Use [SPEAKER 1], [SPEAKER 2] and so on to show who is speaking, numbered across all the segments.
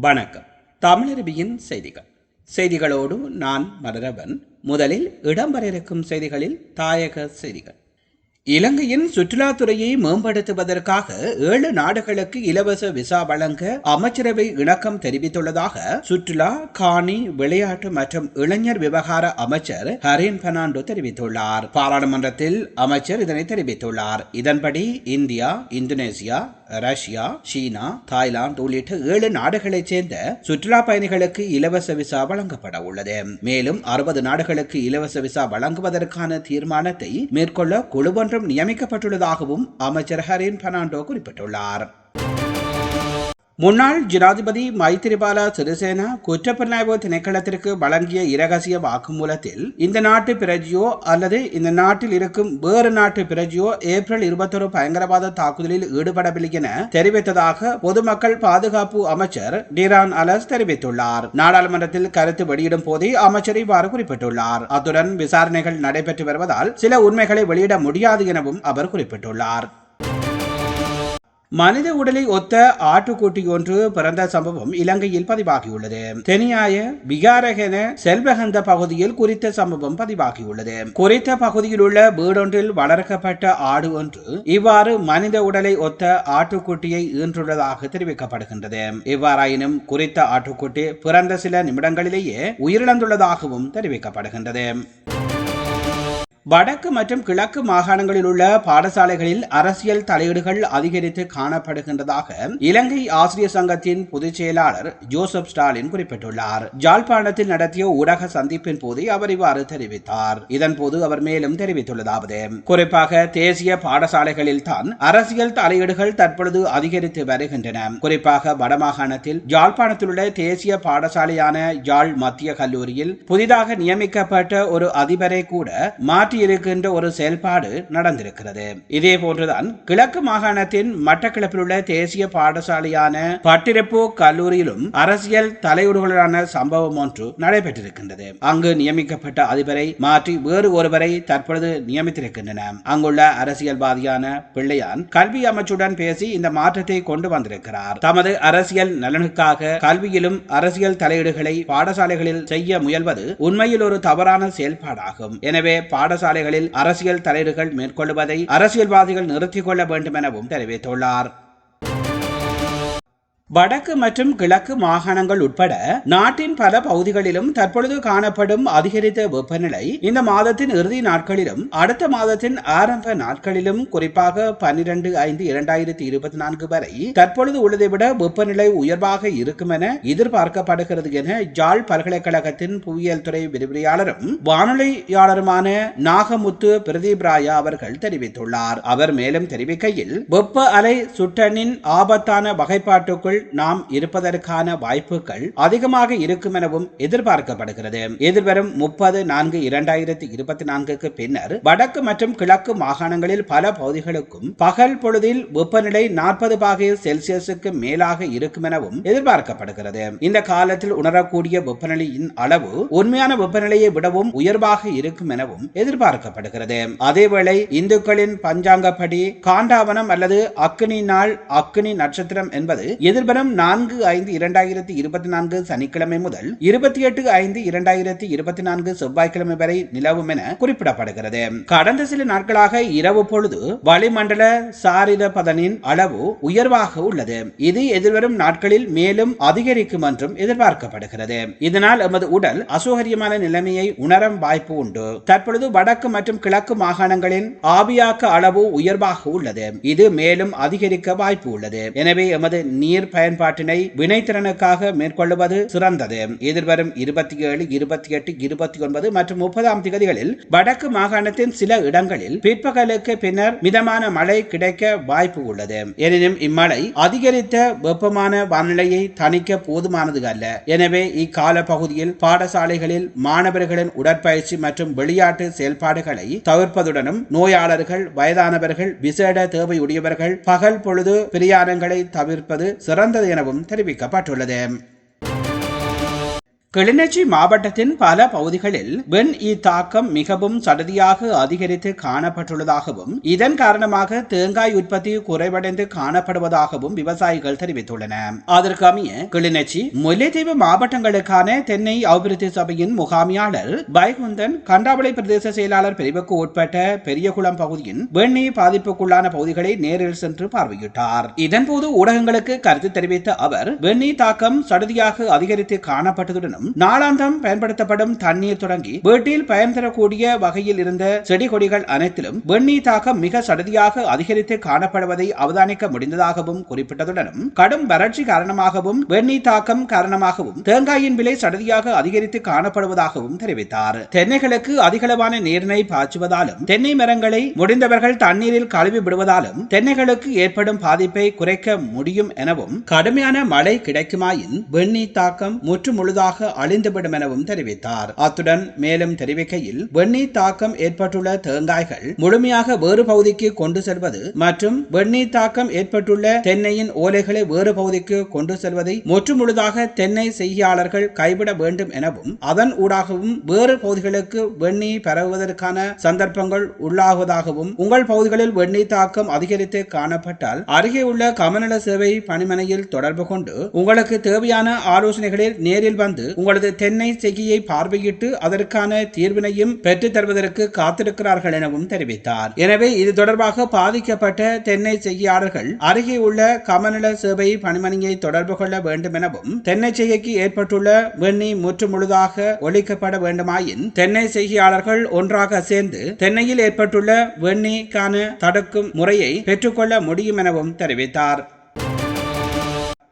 [SPEAKER 1] வணக்கம். தமிழருவியின் செய்திகள். செய்திகளோடு நான் மலரவன். முதலில் இடம்பெற இருக்கும் செய்திகளில் தாயக செய்திகள். இலங்கையின் சுற்றுலாத்துறையை மேம்படுத்துவதற்காக ஏழு நாடுகளுக்கு இலவச விசா வழங்க அமைச்சரவை இணக்கம் தெரிவித்துள்ளதாக சுற்றுலா காணி விளையாட்டு மற்றும் இளைஞர் விவகார அமைச்சர் ஹரின் பெர்னாண்டோ தெரிவித்துள்ளார். பாராளுமன்றத்தில் அமைச்சர் இதனை தெரிவித்துள்ளார். இதன்படி இந்தியா இந்தோனேசியா ரஷ்யா சீனா தாய்லாந்து உள்ளிட்ட ஏழு நாடுகளைச் சேர்ந்த சுற்றுலா பயணிகளுக்கு இலவச விசா வழங்கப்பட உள்ளது. மேலும் அறுபது நாடுகளுக்கு இலவச விசா வழங்குவதற்கான தீர்மானத்தை மேற்கொள்ள குழு ஒன்றும் நியமிக்கப்பட்டுள்ளதாகவும் அமைச்சர் ஹரின் பெர்னாண்டோ குறிப்பிட்டுள்ளார். முன்னாள் ஜனாதிபதி மைத்திரிபால சிறிசேனா குற்றப்புலனாய்வு திணைக்களத்திற்கு வழங்கிய இரகசிய வாக்குமூலத்தில் இந்த நாட்டு பிரஜியோ அல்லது இந்த நாட்டில் இருக்கும் வேறு நாட்டு பிரஜியோ ஏப்ரல் இருபத்தொரு பயங்கரவாத தாக்குதலில் ஈடுபடவில்லை என தெரிவித்ததாக பொதுமக்கள் பாதுகாப்பு அமைச்சர் டிரான் அலஸ் தெரிவித்துள்ளார். நாடாளுமன்றத்தில் கருத்து வெளியிடும் போதே அமைச்சர் இவ்வாறு குறிப்பிட்டுள்ளார். அத்துடன் விசாரணைகள் நடைபெற்று வருவதால் சில உண்மைகளை வெளியிட முடியாது எனவும் அவர் குறிப்பிட்டுள்ளார். மனித உடலை ஒத்த ஆட்டுக்குட்டி ஒன்று பிறந்த சம்பவம் இலங்கையில் பதிவாகியுள்ளது. தெனியாய விகாரகன செல்வகந்த பகுதியில் குறித்த சம்பவம் பதிவாகியுள்ளது. குறித்த பகுதியில் உள்ள வீடொன்றில் வளர்க்கப்பட்ட ஆடு ஒன்று இவ்வாறு மனித உடலை ஒத்த ஆட்டுக்குட்டியை ஈன்றுள்ளதாக தெரிவிக்கப்படுகின்றது. இவ்வாறாயினும் குறித்த ஆட்டுக்குட்டி பிறந்த சில நிமிடங்களிலேயே உயிரிழந்துள்ளதாகவும் தெரிவிக்கப்படுகின்றது. வடக்கு மற்றும் கிழக்கு மாகாணங்களில் உள்ள பாடசாலைகளில் அரசியல் தலையீடுகள் அதிகரித்து காணப்படுகின்றதாக இலங்கை ஆசிரியர் சங்கத்தின் பொதுச் செயலாளர் ஜோசப் ஸ்டாலின் குறிப்பிட்டுள்ளார். ஜாழ்ப்பாணத்தில் நடத்திய ஊடக சந்திப்பின் போது அவர் இவ்வாறு தெரிவித்தார். இதன்போது அவர் மேலும் தெரிவித்துள்ளதாவது குறிப்பாக தேசிய பாடசாலைகளில் தான் அரசியல் தலையீடுகள் தற்பொழுது அதிகரித்து வருகின்றன. குறிப்பாக வடமாகாணத்தில் ஜாழ்ப்பாணத்தில் உள்ள தேசிய பாடசாலையான யாழ் மத்திய கல்லூரியில் புதிதாக நியமிக்கப்பட்ட ஒரு அதிபரை கூட மாற்றி இருக்கின்ற ஒரு செயல்பாடு நடந்திருக்கிறது. இதே போன்றுதான் கிழக்கு மாகாணத்தின் மட்டக்கிழப்பில் உள்ள தேசிய பாடசாலையான பட்டிருப்பு கல்லூரியிலும் அரசியல் தலையீடுகளான சம்பவம் ஒன்று நடைபெற்றிருக்கின்றது. அங்கு நியமிக்கப்பட்ட அதிபரை மாற்றி வேறு ஒருவரை தற்பொழுது நியமித்திருக்கின்றன. அங்குள்ள அரசியல்வாதியான பிள்ளையான் கல்வி அமைச்சுடன் பேசி இந்த மாற்றத்தை கொண்டு வந்திருக்கிறார். தமது அரசியல் நலனுக்காக கல்வியிலும் அரசியல் தலையீடுகளை பாடசாலைகளில் செய்ய முயல்வது உண்மையில் ஒரு தவறான செயல்பாடாகும். எனவே பாடசாலைகளில் அரசியல் தலையீடுகள் மேற்கொள்வதை அரசியல்வாதிகள் நிறுத்திக் கொள்ள வேண்டும் எனவும் தெரிவித்துள்ளார். வடக்கு மற்றும் கிழக்கு மாகாணங்கள் உட்பட நாட்டின் பல பகுதிகளிலும் தற்பொழுது காணப்படும் அதிகரித்த வெப்பநிலை இந்த மாதத்தின் இறுதி நாட்களிலும் அடுத்த மாதத்தின் ஆரம்ப நாட்களிலும் குறிப்பாக பன்னிரண்டு ஐந்து இரண்டாயிரத்தி இருபத்தி நான்கு வரை தற்பொழுது உள்ளதை விட வெப்பநிலை உயர்வாக இருக்கும் என எதிர்பார்க்கப்படுகிறது என ஜாழ் பல்கலைக்கழகத்தின் புவியியல் துறை விரிவுரையாளரும் வானொலியாளருமான நாகமுத்து பிரதீப் ராயா அவர்கள் தெரிவித்துள்ளார். அவர் மேலும் தெரிவிக்கையில் வெப்ப அலை சுட்டனின் ஆபத்தான வகைப்பாட்டுக்குள் நாம் இருப்பதற்கான வாய்ப்புகள் அதிகமாக இருக்கும் எனவும் எதிர்பார்க்கப்படுகிறது. எதிர்வரும் முப்பது நான்கு இரண்டாயிரத்தி இருபத்தி நான்குக்கு பின்னர் வடக்கு மற்றும் கிழக்கு மாகாணங்களில் பல பகுதிகளுக்கும் பகல் பொழுதில் வெப்பநிலை நாற்பது பாகை செல்சியஸுக்கு மேலாக இருக்கும் எனவும் எதிர்பார்க்கப்படுகிறது. இந்த காலத்தில் உணரக்கூடிய வெப்பநிலையின் அளவு உண்மையான வெப்பநிலையை விடவும் உயர்வாக இருக்கும் எனவும் எதிர்பார்க்கப்படுகிறது. அதேவேளை இந்துக்களின் பஞ்சாங்கப்படி காண்டாவனம் அல்லது அக்னி நாள் அக்னி நட்சத்திரம் என்பது எதிர்வரும் நான்கு ஐந்து இரண்டாயிரத்தி இருபத்தி நான்கு சனிக்கிழமை முதல் இருபத்தி எட்டு ஐந்து இரண்டாயிரத்தி இருபத்தி நான்கு செவ்வாய்க்கிழமை வரை நிலவும் என குறிப்பிடப்படுகிறது. கடந்த சில நாட்களாக இரவு பொழுது வளிமண்டல சாரித பதனின் அளவு உயர்வாக உள்ளது. இது எதிர்வரும் நாட்களில் மேலும் அதிகரிக்கும் என்றும் எதிர்பார்க்கப்படுகிறது. இதனால் எமது உடல் அசௌகரியமான நிலைமையை உணரும் வாய்ப்பு உண்டு. தற்பொழுது வடக்கு மற்றும் கிழக்கு மாகாணங்களின் ஆவியாக்க அளவு உயர்வாக உள்ளது. இது மேலும் அதிகரிக்க வாய்ப்பு உள்ளது. எனவே எமது நீர் பயன்பாட்டினை வினைத்திறனுக்காக மேற்கொள்வது சிறந்தது. எதிர்வரும் இருபத்தி ஏழு இருபத்தி எட்டு இருபத்தி ஒன்பது மற்றும் முப்பதாம் திகதிகளில் வடக்கு மாகாணத்தின் சில இடங்களில் பிற்பகலுக்கு பின்னர் மிதமான மழை கிடைக்க வாய்ப்பு உள்ளது. எனினும் இம்மழை அதிகரித்த வெப்பமான வானிலையை தணிக்க போதுமானது அல்ல. எனவே இக்கால பகுதியில் பாடசாலைகளில் மாணவர்களின் உடற்பயிற்சி மற்றும் விளையாட்டு செயல்பாடுகளை தவிர்ப்பதுடனும் நோயாளர்கள் வயதானவர்கள் விசேட தேவையுடையவர்கள் பகல் பொழுது பிரயாணங்களை தவிர்ப்பது சிறந்த சிறந்தது எனவும் தெரிவிக்கப்பட்டுள்ளது. கிளிநொச்சி மாவட்டத்தின் பல பகுதிகளில் வெண் ஈ தாக்கம் மிகவும் சடதியாக அதிகரித்து காணப்பட்டுள்ளதாகவும் இதன் காரணமாக தேங்காய் உற்பத்தி குறைவடைந்து காணப்படுவதாகவும் விவசாயிகள் தெரிவித்துள்ளனர் அதற்கு அமைய கிளிநொச்சி முல்லைத்தீவு மாவட்டங்களுக்கான தென்னை அபிவிருத்தி சபையின் முகாமியாளர் பைகுந்தன் கண்டாவளை பிரதேச செயலாளர் பிரிவுக்கு உட்பட்ட பெரியகுளம் பகுதியின் வெண்ணி பாதிப்புக்குள்ளான பகுதிகளை நேரில் சென்று பார்வையிட்டார். இதன்போது ஊடகங்களுக்கு கருத்து தெரிவித்த அவர் வெண்ணி தாக்கம் சடதியாக அதிகரித்து காணப்பட்டதுடன் காணப்பட்டதுடனும் நாளாந்தம் பயன்படுத்தப்படும் தண்ணீர் தொடங்கி வீட்டில் பயன் தரக்கூடிய வகையில் இருந்த செடி கொடிகள் அனைத்திலும் வெண்ணீர் தாக்கம் மிக சடதியாக அதிகரித்து காணப்படுவதை அவதானிக்க முடிந்ததாகவும் குறிப்பிட்டதுடனும் கடும் வறட்சி காரணமாகவும் வெண்ணீர் தாக்கம் காரணமாகவும் தேங்காயின் விலை சடதியாக அதிகரித்து காணப்படுவதாகவும் தெரிவித்தார். தென்னைகளுக்கு அதிகளவான நீரினை பாய்ச்சுவதாலும் தென்னை மரங்களை முடிந்தவர்கள் தண்ணீரில் கழுவி விடுவதாலும் தென்னைகளுக்கு ஏற்படும் பாதிப்பை குறைக்க முடியும் எனவும் கடுமையான மழை கிடைக்குமாயின் வெண்ணீர் தாக்கம் முற்று முழுதாக அழிந்துவிடும் எனவும் தெரிவித்தார். அத்துடன் மேலும் தெரிவிக்கையில் வெந்நீர் தாக்கம் ஏற்பட்டுள்ள தேங்காய்கள் முழுமையாக வேறு பகுதிக்கு கொண்டு செல்வது மற்றும் வெண்ணீர் தாக்கம் ஏற்பட்டுள்ள தென்னையின் ஓலைகளை வேறு பகுதிக்கு கொண்டு செல்வதை முற்றுமுழுதாக தென்னை செய்தியாளர்கள் கைவிட வேண்டும் எனவும் அதன் ஊடாகவும் வேறு பகுதிகளுக்கு வெண்ணீர் பரவுவதற்கான சந்தர்ப்பங்கள் உள்ளாகுவதாகவும் உங்கள் பகுதிகளில் வெந்நீர் தாக்கம் அதிகரித்து காணப்பட்டால் அருகே உள்ள கமநல சேவை பணிமனையில் தொடர்பு கொண்டு உங்களுக்கு தேவையான ஆலோசனைகளில் நேரில் வந்து உங்களது தென்னை செய்கையை பார்வையிட்டு அதற்கான தீர்வினையும் பெற்றுத் தருவதற்கு காத்திருக்கிறார்கள் எனவும் தெரிவித்தார். எனவே இது தொடர்பாக பாதிக்கப்பட்ட தென்னை செய்கையாளர்கள் அருகே உள்ள கமநல சேவை பணிமனையை தொடர்பு கொள்ள வேண்டும் எனவும் தென்னை செய்கைக்கு ஏற்பட்டுள்ள வெண்ணி முற்று முழுதாக ஒழிக்கப்பட வேண்டுமாயின் தென்னை செய்கையாளர்கள் ஒன்றாக சேர்ந்து தென்னையில் ஏற்பட்டுள்ள வெண்ணிக்கான தடுக்கும் முறையை பெற்றுக்கொள்ள முடியும் எனவும் தெரிவித்தார்.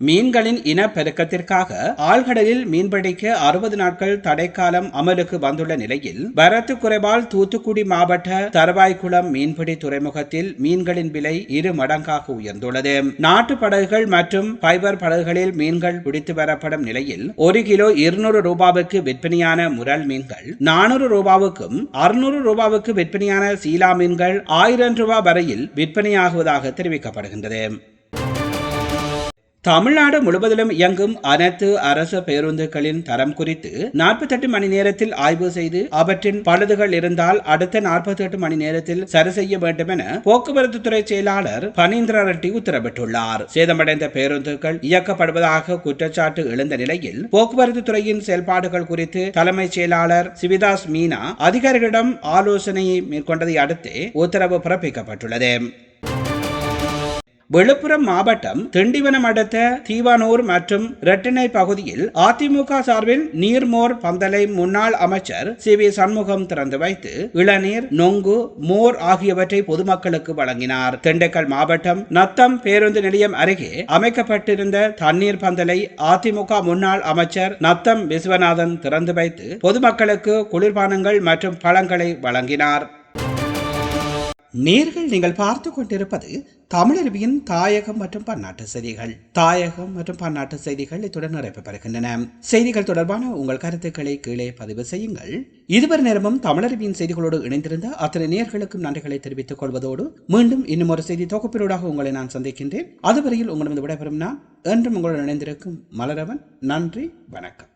[SPEAKER 1] மீன்களின் இனப்பெருக்கத்திற்காக ஆழ்கடலில் மீன்பிடிக்க அறுபது நாட்கள் தடைக்காலம் அமலுக்கு வந்துள்ள நிலையில் வரத்து குறைவால் தூத்துக்குடி மாவட்ட தரவாய்க்குளம் மீன்பிடி துறைமுகத்தில் மீன்களின் விலை இரு மடங்காக உயர்ந்துள்ளது. நாட்டு படகுகள் மற்றும் ஃபைபர் படகுகளில் மீன்கள் பிடித்து வரப்படும் நிலையில் ஒரு கிலோ இருநூறு ரூபாவுக்கு விற்பனையான முரல் மீன்கள் நானூறு ரூபாவுக்கும் அறுநூறு ரூபாவுக்கு விற்பனையான சீலா மீன்கள் ஆயிரம் ரூபாய் வரையில் விற்பனையாகுவதாக தெரிவிக்கப்படுகின்றது. தமிழ்நாடு முழுவதிலும் இயங்கும் அனைத்து அரசு பேருந்துகளின் தரம் குறித்து நாற்பத்தெட்டு மணி நேரத்தில் ஆய்வு செய்து அவற்றின் பழுதுகள் இருந்தால் அடுத்த நாற்பத்தி மணி நேரத்தில் சரி செய்ய வேண்டும் என போக்குவரத்து துறை செயலாளர் பனீந்திர ரெட்டி உத்தரவிட்டுள்ளார். சேதமடைந்த பேருந்துகள் இயக்கப்படுவதாக குற்றச்சாட்டு எழுந்த நிலையில் போக்குவரத்து துறையின் செயல்பாடுகள் குறித்து தலைமைச் செயலாளர் சிவிதாஸ் மீனா அதிகாரிகளிடம் ஆலோசனையை மேற்கொண்டதை அடுத்து உத்தரவு பிறப்பிக்கப்பட்டுள்ளது. விழுப்புரம் மாவட்டம் திண்டிவனம் அடுத்த தீவானூர் மற்றும் ரெட்டினை பகுதியில் அதிமுக சார்பில் நீர்மோர் பந்தலை முன்னாள் அமைச்சர் சி வி சண்முகம் திறந்து வைத்து இளநீர் நொங்கு மோர் ஆகியவற்றை பொதுமக்களுக்கு வழங்கினார். திண்டுக்கல் மாவட்டம் நத்தம் பேருந்து நிலையம் அருகே அமைக்கப்பட்டிருந்த தண்ணீர் பந்தலை அதிமுக முன்னாள் அமைச்சர் நத்தம் விஸ்வநாதன் திறந்து வைத்து பொதுமக்களுக்கு குளிர்பானங்கள் மற்றும் பழங்களை வழங்கினார். நேர்கள் நீங்கள் பார்த்து கொண்டிருப்பது தமிழருவியின் தாயகம் மற்றும் பன்னாட்டு செய்திகள். தாயகம் மற்றும் பன்னாட்டு செய்திகள் இத்துடன் நிறைவு செய்திகள் தொடர்பான உங்கள் கருத்துக்களை கீழே பதிவு செய்யுங்கள். இதுவரை நேரமும் தமிழருவியின் செய்திகளோடு இணைந்திருந்த அத்தனை நேர்களுக்கும் நன்றிகளை தெரிவித்துக் கொள்வதோடு மீண்டும் இன்னும் ஒரு செய்தி தொகுப்பினூடாக உங்களை நான் சந்திக்கின்றேன். அதுவரையில் உங்களிடம் விடைபெறும் நான் என்றும் உங்களுடன் இணைந்திருக்கும் மலரவன். நன்றி வணக்கம்.